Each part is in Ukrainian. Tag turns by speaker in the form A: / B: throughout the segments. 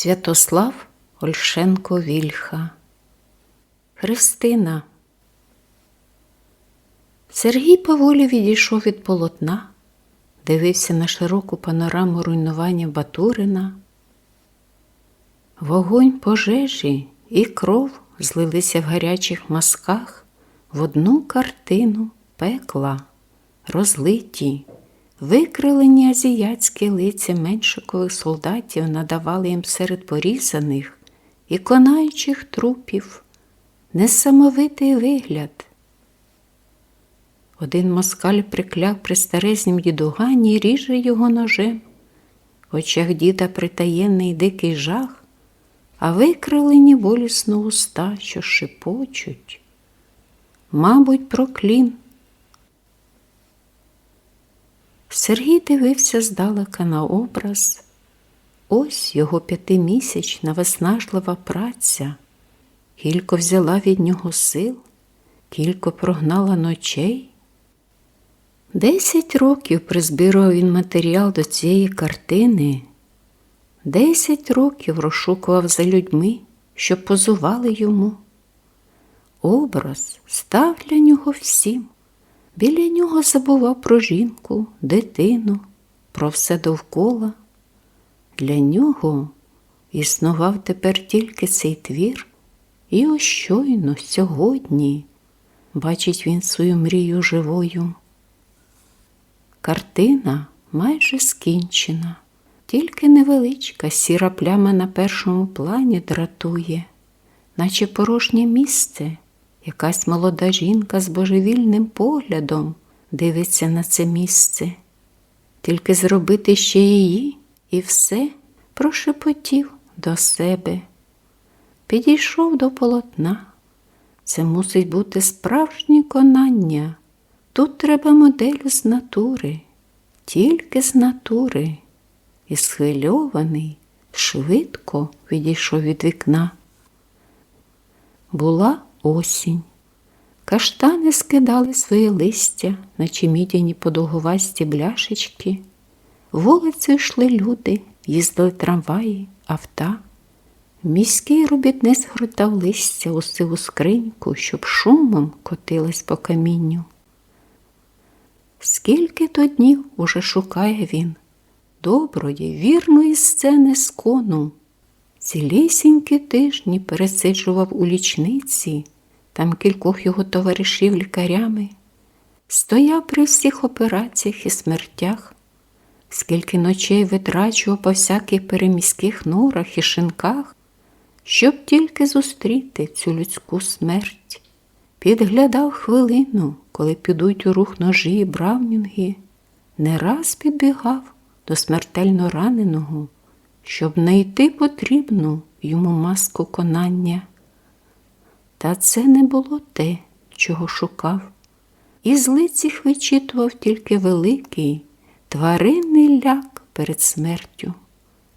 A: Святослав Ольшенко Вільха. Христина. Сергій поволі відійшов від полотна, дивився на широку панораму руйнування Батурина. Вогонь пожежі і кров злилися в гарячих мазках в одну картину пекла, розлиті, викрилені азіатські лиця меншикових солдатів надавали їм серед порізаних і конаючих трупів несамовитий вигляд. Один москаль прикляв при старезнім дідугані і ріже його ножем. В очах діда притаєнний дикий жах, а викрилені болісно уста, що шипочуть. Мабуть, проклін. Сергій дивився здалека на образ. Ось його п'ятимісячна виснажлива праця. Кілько взяла від нього сил, кілько прогнала ночей. Десять років призбирував він матеріал до цієї картини, десять років розшукував за людьми, що позували йому. Образ став для нього всім. Біля нього забував про жінку, дитину, про все довкола. Для нього існував тепер тільки цей твір, і ось щойно сьогодні бачить він свою мрію живою. Картина майже скінчена, тільки невеличка сіра пляма на першому плані дратує, наче порожнє місце. Якась молода жінка з божевільним поглядом дивиться на це місце. Тільки зробити ще її і все прошепотів до себе. Підійшов до полотна. Це мусить бути справжнє конання. Тут треба моделю з натури, тільки з натури. І схвильований, швидко відійшов від вікна. Була осінь. Каштани скидали своє листя, наче мідяні подовгувасті бляшечки. Вулицею йшли люди, їздили трамваї, авта. Міський робітник згортав листя у сиву скриньку, щоб шумом котилась по камінню. Скільки то днів уже шукає він доброї, вірної сцени з кону. Цілісінькі тижні пересиджував у лічниці, там кількох його товаришів лікарями, стояв при всіх операціях і смертях, скільки ночей витрачував по всяких переміських норах і шинках, щоб тільки зустріти цю людську смерть, підглядав хвилину, коли підуть у рух ножі і бравнінги, не раз підбігав до смертельно раненого щоб знайти потрібну йому маску конання. Та це не було те, чого шукав, і з лиціх вичитував тільки великий тваринний ляк перед смертю.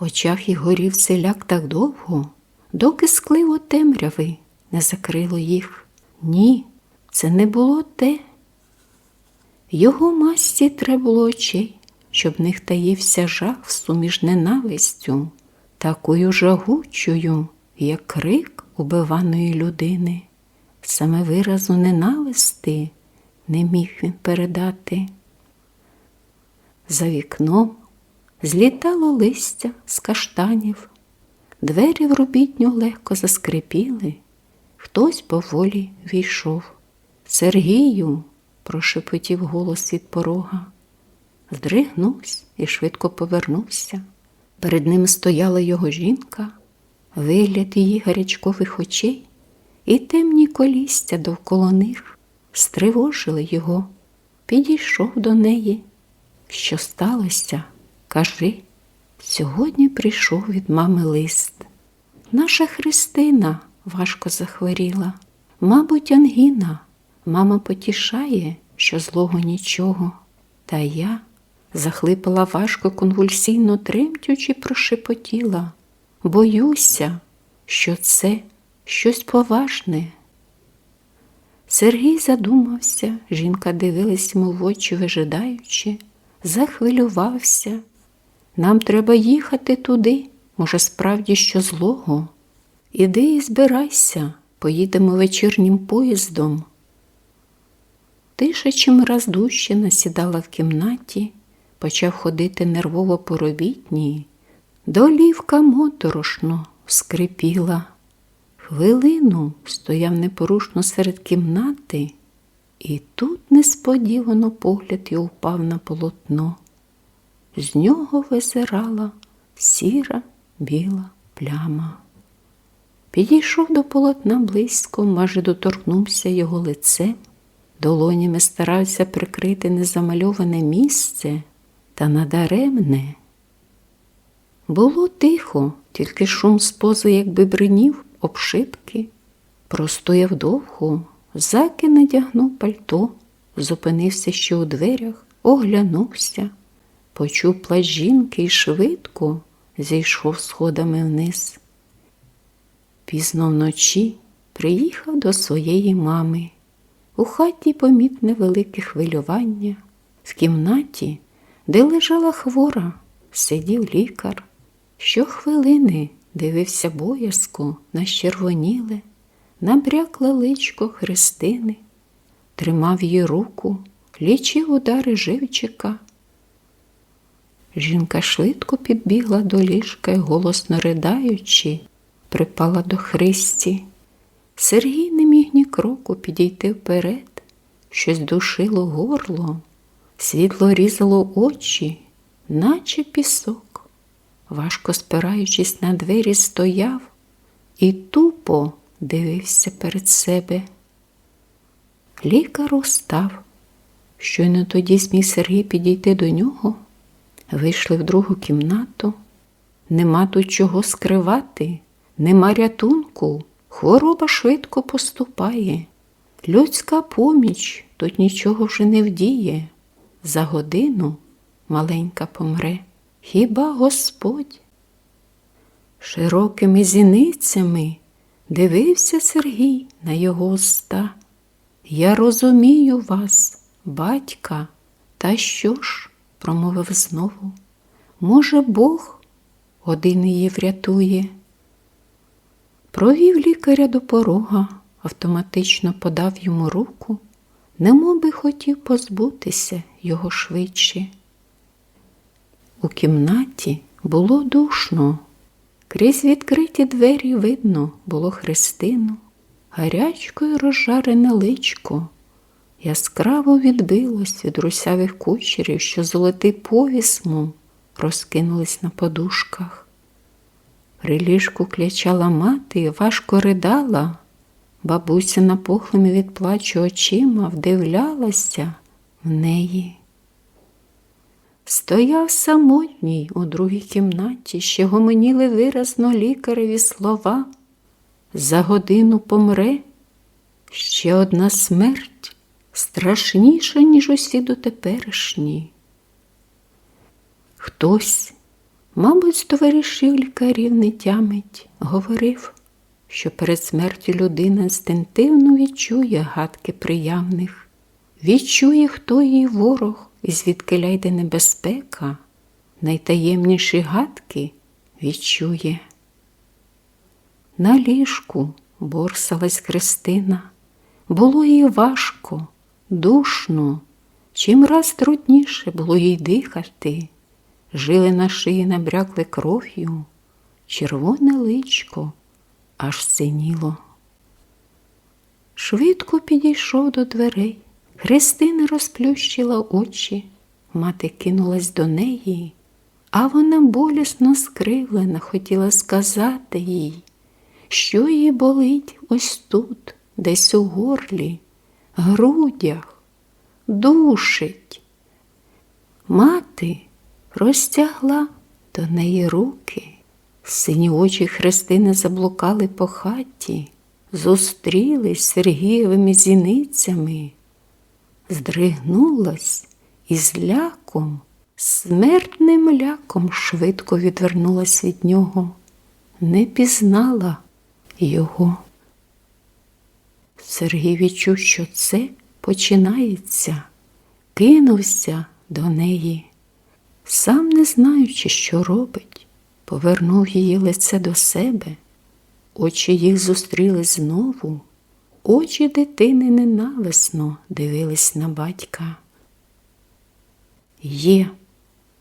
A: В очах і горів цей ляк так довго, доки скливо темряви не закрило їх. Ні, це не було те. Його масті треба було очей щоб в них таївся жах суміж ненавистю, такою жагучою, як крик убиваної людини. Саме виразу ненависти не міг він передати. За вікном злітало листя з каштанів, двері в робітню легко заскрипіли, хтось поволі війшов. Сергію, прошепотів голос від порога здригнувся і швидко повернувся. Перед ним стояла його жінка, вигляд її гарячкових очей, і темні колістя довкола них стривожили його, підійшов до неї. Що сталося? Кажи, сьогодні прийшов від мами лист. Наша Христина важко захворіла. Мабуть, Ангіна, мама потішає, що злого нічого. Та я захлипала важко конвульсійно тремтючи, прошепотіла. Боюся, що це щось поважне. Сергій задумався, жінка дивилась йому в очі, вижидаючи, захвилювався. Нам треба їхати туди, може, справді що злого? Іди і збирайся, поїдемо вечірнім поїздом. Тиша чимраз дужче насідала в кімнаті, почав ходити нервово по робітній. Долівка моторошно скрипіла. Хвилину стояв непорушно серед кімнати, і тут несподівано погляд його впав на полотно. З нього визирала сіра біла пляма. Підійшов до полотна близько, майже доторкнувся його лицем, долонями старався прикрити незамальоване місце та надаремне. Було тихо, тільки шум з пози, якби бринів обшитки. Простояв довго, заки надягнув пальто, зупинився ще у дверях, оглянувся, почув плач жінки і швидко зійшов сходами вниз. Пізно вночі приїхав до своєї мами. У хаті помітне велике хвилювання. В кімнаті, де лежала хвора, сидів лікар. Щохвилини дивився боязко на червоніле, набрякле личко Христини, тримав її руку, лічив удари живчика. Жінка швидко підбігла до ліжка і, голосно ридаючи, припала до Христі. Сергій не міг ні кроку підійти вперед, щось душило горло, світло різало очі, наче пісок. Важко спираючись на двері, стояв і тупо дивився перед себе. Лікар устав. Щойно тоді зміг Сергій підійти до нього. Вийшли в другу кімнату. Нема тут чого скривати, нема рятунку, хвороба швидко поступає. Людська поміч тут нічого вже не вдіє. За годину маленька помре. Хіба Господь? Широкими зіницями дивився Сергій на його уста. Я розумію вас, батька, та що ж? промовив знову. Може, Бог один її врятує. Провів лікаря до порога, автоматично подав йому руку, немов би хотів позбутися його швидше. У кімнаті було душно. Крізь відкриті двері видно було Христину, гарячкою розжарене личко. Яскраво відбилось від русявих кучерів, що золотий повісму розкинулись на подушках. При ліжку клячала мати і важко ридала. Бабуся напухлими від плачу очима вдивлялася в неї. Стояв самотній у другій кімнаті, ще гомоніли виразно лікареві слова. За годину помре ще одна смерть страшніша, ніж усі дотеперішні. Хтось, мабуть, з товаришів лікарів не тямить, говорив, що перед смертю людина інстинктивно відчує гадки приявних, відчує, хто її ворог і звідки ляйде небезпека, найтаємніші гадки відчує. На ліжку борсалась Христина, було їй важко, душно, чим раз трудніше було їй дихати, жили на шиї набрякли кров'ю, червоне личко аж синіло. Швидко підійшов до дверей. Христина розплющила очі, мати кинулась до неї, а вона болісно скривлена хотіла сказати їй, що їй болить ось тут, десь у горлі, грудях, душить. Мати розтягла до неї руки, сині очі Христини заблукали по хаті, зустрілись Сергієвими зіницями. Здригнулась і з ляком, смертним ляком швидко відвернулась від нього, не пізнала його. Сергій відчув, що це починається, кинувся до неї, сам не знаючи, що робить. Повернув її лице до себе, очі їх зустрілись знову, очі дитини ненависно дивились на батька. Є,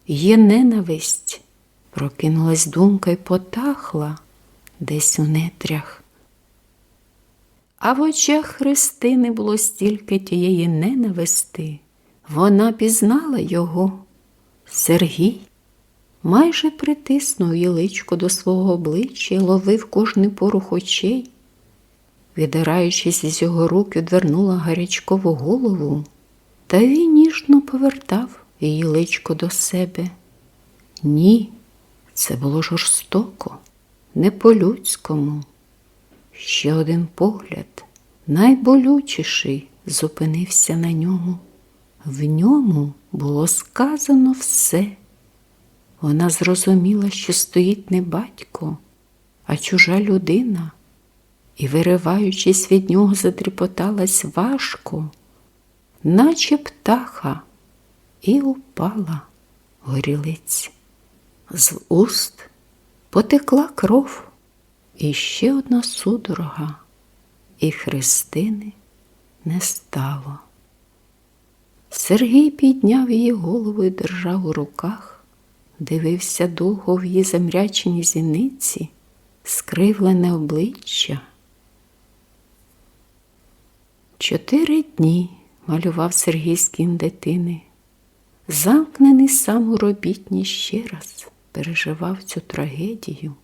A: є ненависть, прокинулась думка й потахла десь у нетрях. А в очах Христини було стільки тієї ненависти. Вона пізнала його. Сергій майже притиснув її личко до свого обличчя і ловив кожний порух очей. Відираючись із його рук, відвернула гарячкову голову, та він ніжно повертав її личко до себе. Ні, це було жорстоко, не по-людському. Ще один погляд, найболючіший, зупинився на ньому. В ньому було сказано все. Вона зрозуміла, що стоїть не батько, а чужа людина, і, вириваючись від нього, затріпоталась важко, наче птаха, і упала горілиць. З уст потекла кров. І ще одна судорога, і Христини не стало. Сергій підняв її голову і держав у руках, дивився довго в її замрячені зіниці, скривлене обличчя. Чотири дні малював Сергій з кін дитини, замкнений сам у робітні ще раз переживав цю трагедію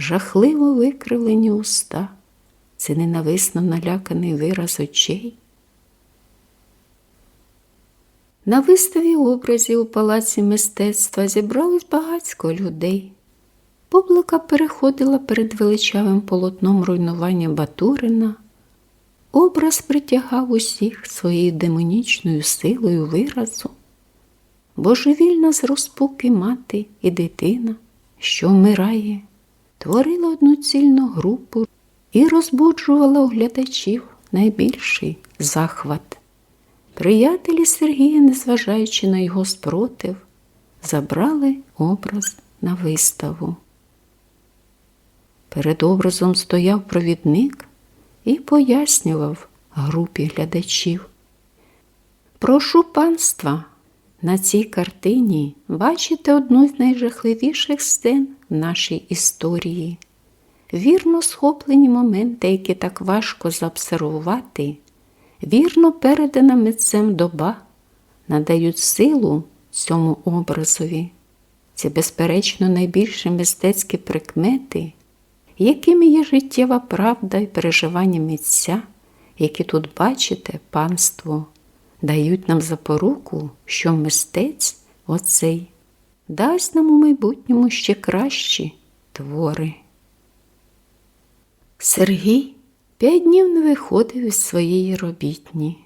A: жахливо викривлені уста, це ненависно наляканий вираз очей. На виставі образів у палаці мистецтва зібралось багатько людей. Публика переходила перед величавим полотном руйнування Батурина. Образ притягав усіх своєю демонічною силою виразу, божевільна з розпуки мати і дитина, що вмирає творила одну цільну групу і розбуджувала у глядачів найбільший захват. Приятелі Сергія, незважаючи на його спротив, забрали образ на виставу. Перед образом стояв провідник і пояснював групі глядачів. Прошу панства, на цій картині бачите одну з найжахливіших сцен в нашій історії. Вірно схоплені моменти, які так важко заобсервувати, вірно передана митцем доба, надають силу цьому образові. Це, безперечно, найбільші мистецькі прикмети, якими є життєва правда і переживання митця, які тут бачите, панство дають нам запоруку, що мистець оцей дасть нам у майбутньому ще кращі твори. Сергій п'ять днів не виходив із своєї робітні.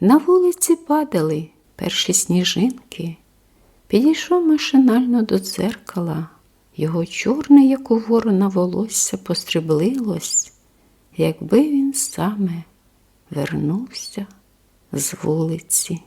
A: На вулиці падали перші сніжинки, підійшов машинально до дзеркала, його чорне, як у ворона волосся, постріблилось, якби він саме вернувся з вулиці.